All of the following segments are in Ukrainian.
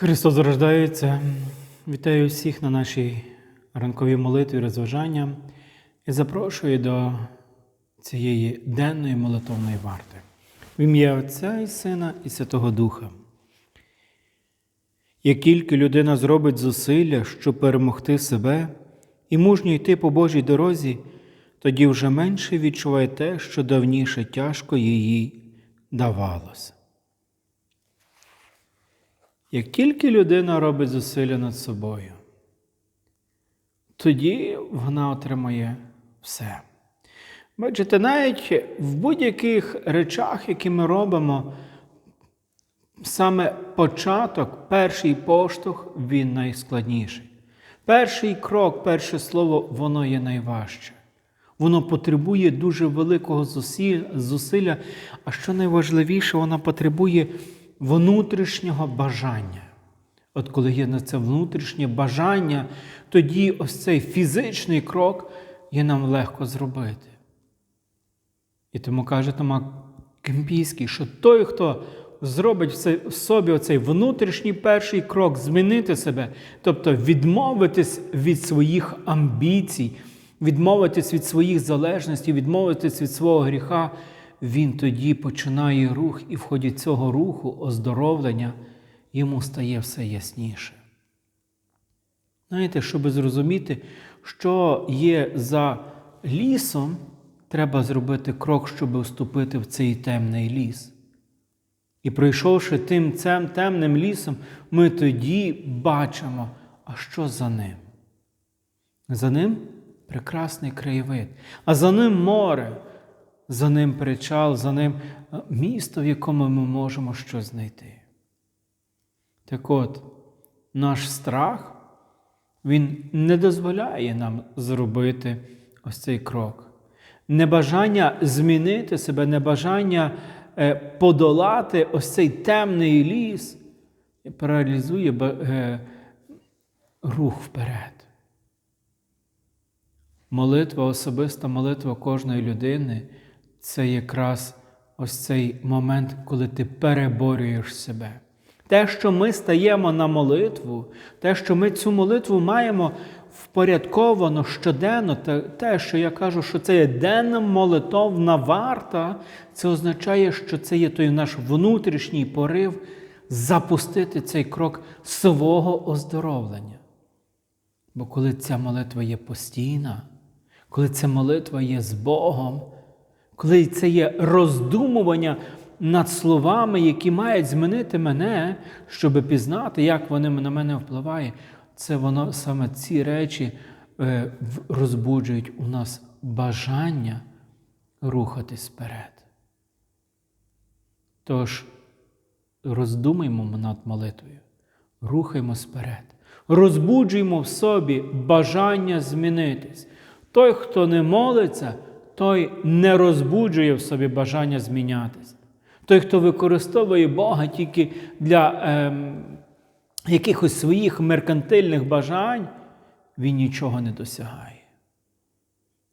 Христос рождається. Вітаю всіх на нашій ранковій молитві розважання і запрошую до цієї денної молитовної варти. В ім'я Отця і Сина і Святого Духа. Як тільки людина зробить зусилля, щоб перемогти себе і мужньо йти по Божій дорозі, тоді вже менше відчуває те, що давніше тяжко їй давалося. Як тільки людина робить зусилля над собою, тоді вона отримає все. Бачите, навіть в будь-яких речах, які ми робимо, саме початок, перший поштовх, він найскладніший. Перший крок, перше слово, воно є найважче. Воно потребує дуже великого зусилля, а що найважливіше, воно потребує внутрішнього бажання. От коли є на це внутрішнє бажання, тоді ось цей фізичний крок є нам легко зробити. І тому каже Тома Кемпійський, що той, хто зробить в собі оцей внутрішній перший крок, змінити себе, тобто відмовитись від своїх амбіцій, відмовитись від своїх залежностей, відмовитись від свого гріха, він тоді починає рух, і в ході цього руху, оздоровлення, йому стає все ясніше. Знаєте, щоб зрозуміти, що є за лісом, треба зробити крок, щоб вступити в цей темний ліс. І пройшовши тим цим темним лісом, ми тоді бачимо, а що за ним? За ним прекрасний краєвид, а за ним море, за ним причал, за ним місто, в якому ми можемо щось знайти. Так от, наш страх, він не дозволяє нам зробити ось цей крок. Небажання змінити себе, небажання е, подолати ось цей темний ліс паралізує е, рух вперед. Молитва, особиста молитва кожної людини це якраз ось цей момент, коли ти переборюєш себе. Те, що ми стаємо на молитву, те, що ми цю молитву маємо впорядковано щоденно, те, що я кажу, що це є денна молитовна варта, це означає, що це є той наш внутрішній порив запустити цей крок свого оздоровлення. Бо коли ця молитва є постійна, коли ця молитва є з Богом, коли це є роздумування над словами, які мають змінити мене, щоб пізнати, як вони на мене впливають, це воно саме ці речі е, розбуджують у нас бажання рухатись вперед. Тож, роздумаймо над молитвою, рухаємось вперед, розбуджуємо в собі бажання змінитись. Той, хто не молиться, той не розбуджує в собі бажання змінятися. Той, хто використовує Бога тільки для е, якихось своїх меркантильних бажань, він нічого не досягає.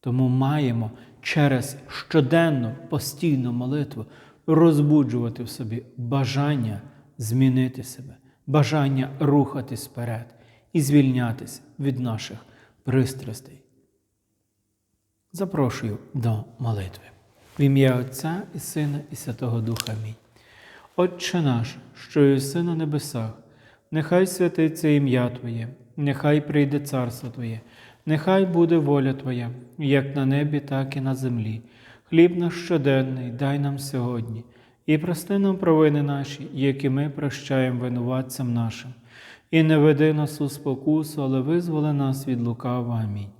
Тому маємо через щоденну постійну молитву розбуджувати в собі бажання змінити себе, бажання рухатись вперед і звільнятися від наших пристрастей. Запрошую до молитви. В ім'я Отця і Сина, і Святого Духа Амінь. Отче наш, що єси на небесах, нехай святиться ім'я Твоє, нехай прийде царство Твоє, нехай буде воля Твоя, як на небі, так і на землі. Хліб наш щоденний дай нам сьогодні, і прости нам провини наші, які ми прощаємо винуватцям нашим, і не веди нас у спокусу, але визволи нас від лукава. Амінь.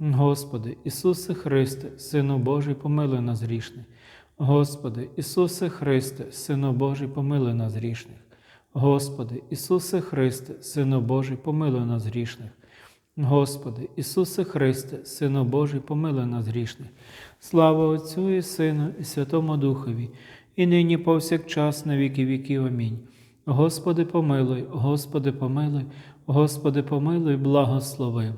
Господи, Ісусе Христе, Сину Божий, помилуй нас грішних. Господи, Ісусе Христе, Сину Божий, помилуй нас грішних. Господи, Ісусе Христе, Сину Божий, помилуй нас грішних. Господи, Ісусе Христе, Сину Божий, помилуй нас грішних. Слава Отцю і Сину, і Святому Духові, і нині повсякчас на віки віків. Амінь. Господи, помилуй, Господи, помилуй, Господи, помилуй, благослови.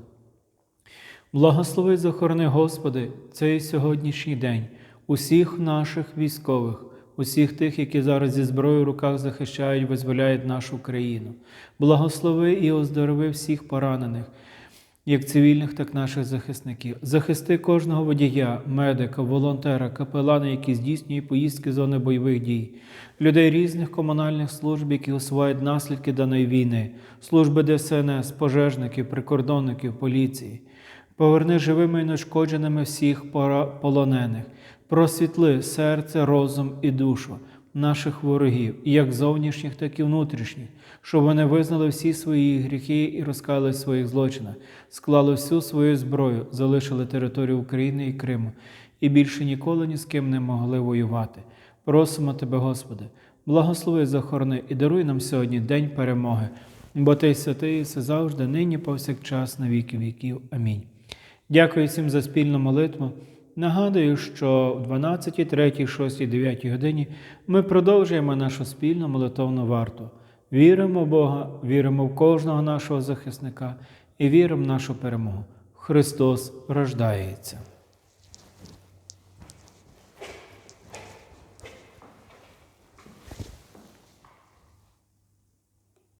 Благослови, захорони, Господи, цей сьогоднішній день, усіх наших військових, усіх тих, які зараз зі зброєю в руках захищають, визволяють нашу країну. Благослови і оздорови всіх поранених, як цивільних, так і наших захисників. Захисти кожного водія, медика, волонтера, капелана, які здійснюють поїздки зони бойових дій, людей різних комунальних служб, які усувають наслідки даної війни, служби ДСНС, пожежників, прикордонників, поліції. Поверни живими і нешкодженими всіх полонених, просвітли серце, розум і душу наших ворогів, як зовнішніх, так і внутрішніх, щоб вони визнали всі свої гріхи і розкали своїх злочинах, склали всю свою зброю, залишили територію України і Криму, і більше ніколи ні з ким не могли воювати. Просимо Тебе, Господи, благослови, захорони і даруй нам сьогодні день перемоги, бо Ти святий, все завжди, нині повсякчас, на віки віків. Амінь. Дякую всім за спільну молитву. Нагадую, що в 12, 3, 6, 9 годині ми продовжуємо нашу спільну молитовну варту. Віримо в Бога, віримо в кожного нашого захисника і віримо в нашу перемогу. Христос рождається.